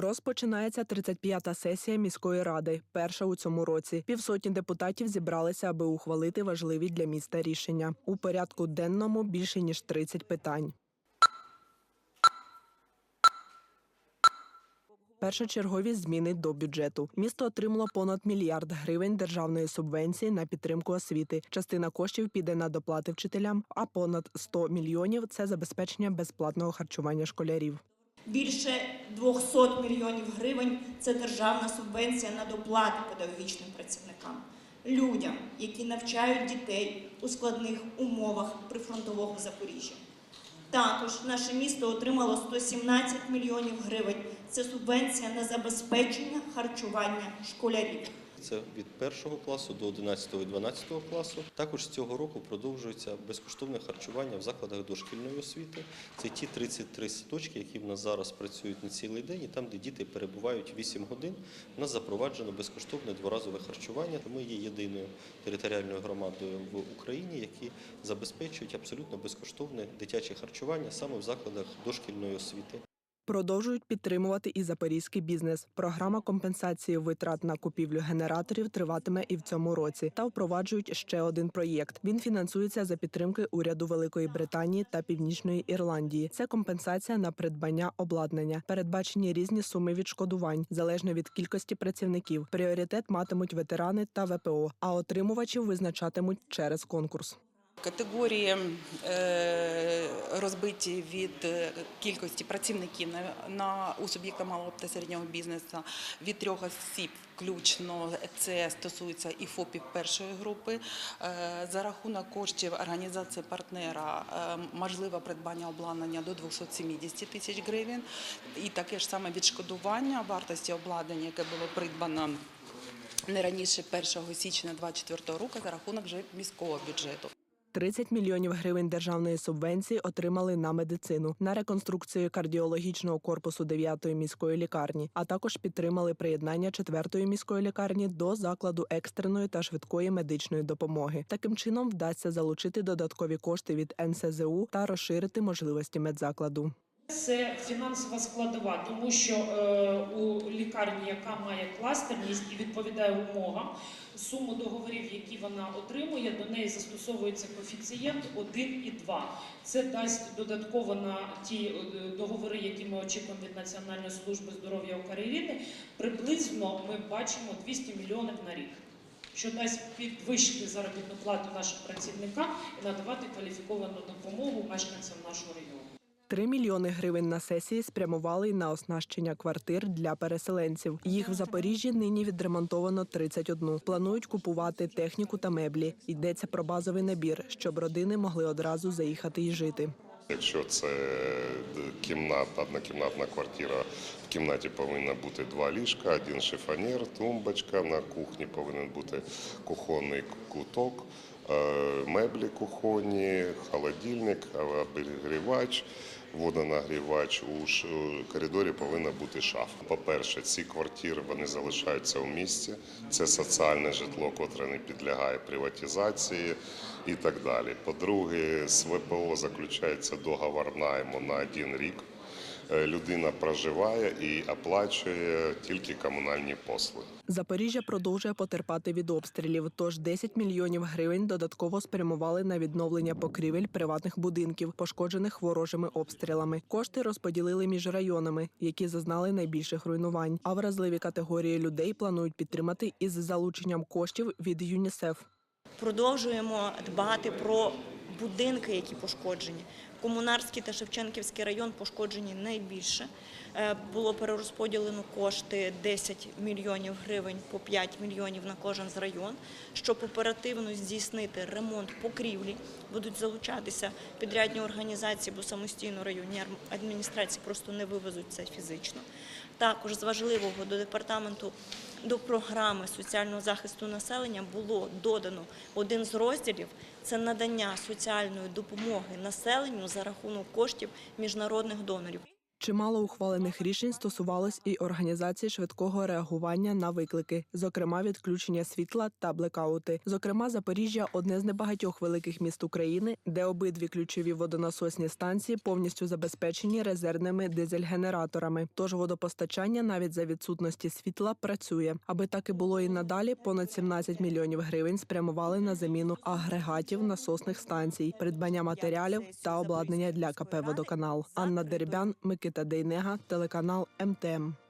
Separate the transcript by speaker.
Speaker 1: Розпочинається 35-та сесія міської ради, перша у цьому році. Півсотні депутатів зібралися, аби ухвалити важливі для міста рішення. У порядку денному більше ніж 30 питань. Першочергові зміни до бюджету. Місто отримало понад мільярд гривень державної субвенції на підтримку освіти. Частина коштів піде на доплати вчителям, а понад 100 мільйонів це забезпечення безплатного харчування школярів.
Speaker 2: Більше 200 мільйонів гривень це державна субвенція на доплати педагогічним працівникам, людям, які навчають дітей у складних умовах прифронтового Запоріжжя. Також наше місто отримало 117 мільйонів гривень. Це субвенція на забезпечення харчування школярів.
Speaker 3: Це від першого класу до 11 і 12 класу. Також з цього року продовжується безкоштовне харчування в закладах дошкільної освіти. Це ті 33 садочки, які в нас зараз працюють на цілий день, і там, де діти перебувають 8 годин, в нас запроваджено безкоштовне дворазове харчування. Ми є єдиною територіальною громадою в Україні, які забезпечують абсолютно безкоштовне дитяче харчування саме в закладах дошкільної освіти.
Speaker 1: Продовжують підтримувати і запорізький бізнес. Програма компенсації витрат на купівлю генераторів триватиме і в цьому році. Та впроваджують ще один проєкт. Він фінансується за підтримки уряду Великої Британії та Північної Ірландії. Це компенсація на придбання обладнання. Передбачені різні суми відшкодувань залежно від кількості працівників. Пріоритет матимуть ветерани та ВПО, а отримувачів визначатимуть через конкурс.
Speaker 4: Категорії е, розбиті від е, кількості працівників на, у суб'єкта малого та середнього бізнесу від трьох осіб включно. Це стосується і ФОПів першої групи. Е, За рахунок коштів організації партнера можливе придбання обладнання до 270 тисяч гривень. І таке ж саме відшкодування вартості обладнання, яке було придбано не раніше 1 січня 2024 року за рахунок вже міського бюджету.
Speaker 1: 30 мільйонів гривень державної субвенції отримали на медицину, на реконструкцію кардіологічного корпусу 9-ї міської лікарні, а також підтримали приєднання 4-ї міської лікарні до закладу екстреної та швидкої медичної допомоги. Таким чином вдасться залучити додаткові кошти від НСЗУ та розширити можливості медзакладу.
Speaker 5: Це фінансова складова, тому що е, у лікарні, яка має кластерність і відповідає умовам, суму договорів, які вона отримує, до неї застосовується коефіцієнт 1 і 2. Це дасть додатково на ті е, договори, які ми очікуємо від Національної служби здоров'я України. Приблизно ми бачимо 200 мільйонів на рік. Що дасть підвищити заробітну плату нашим працівникам і надавати кваліфіковану допомогу мешканцям нашого регіону.
Speaker 1: 3 мільйони гривень на сесії спрямували й на оснащення квартир для переселенців. Їх в Запоріжжі нині відремонтовано 31. Планують купувати техніку та меблі. Йдеться про базовий набір, щоб родини могли одразу заїхати і жити.
Speaker 6: Якщо це кімната, однокімнатна квартира, в кімнаті повинно бути два ліжка, один шифонер, тумбочка. На кухні повинен бути кухонний куток, е, меблі кухонні, холодильник, обігрівач, водонагрівач. У коридорі повинна бути шафа. По-перше, ці квартири вони залишаються у місті. Це соціальне житло, котре не підлягає приватизації і так далі. По-друге, з ВПО заключається договор найму на один рік. Е, Людина проживає і оплачує тільки комунальні послуги.
Speaker 1: Запоріжжя продовжує потерпати від обстрілів. Тож 10 мільйонів гривень додатково спрямували на відновлення покрівель приватних будинків, пошкоджених ворожими обстрілами. Кошти розподілили між районами, які зазнали найбільших руйнувань. А вразливі категорії людей планують підтримати із залученням коштів від ЮНІСЕФ.
Speaker 2: Продовжуємо дбати про будинки, які пошкоджені. Комунарський та Шевченківський район пошкоджені найбільше. Е, Було перерозподілено кошти 10 мільйонів гривень по 5 мільйонів на кожен з район, щоб оперативно здійснити ремонт покрівлі. Будуть залучатися підрядні організації, бо самостійно районні адміністрації просто не вивезуть це фізично. Також з важливого до департаменту до програми соціального захисту населення було додано один з розділів це надання соціальної допомоги населенню за рахунок коштів міжнародних донорів.
Speaker 1: Чимало ухвалених рішень стосувалось і організації швидкого реагування на виклики, зокрема відключення світла та блекаути. Зокрема, Запоріжжя одне з небагатьох великих міст України, де обидві ключові водонасосні станції повністю забезпечені резервними дизель-генераторами. Тож водопостачання навіть за відсутності світла працює. Аби так і було і надалі, понад 17 мільйонів гривень спрямували на заміну агрегатів насосних станцій, придбання матеріалів та обладнання для КП «Водоканал». Анна Дербян, Микита Дейнега, телеканал МТМ.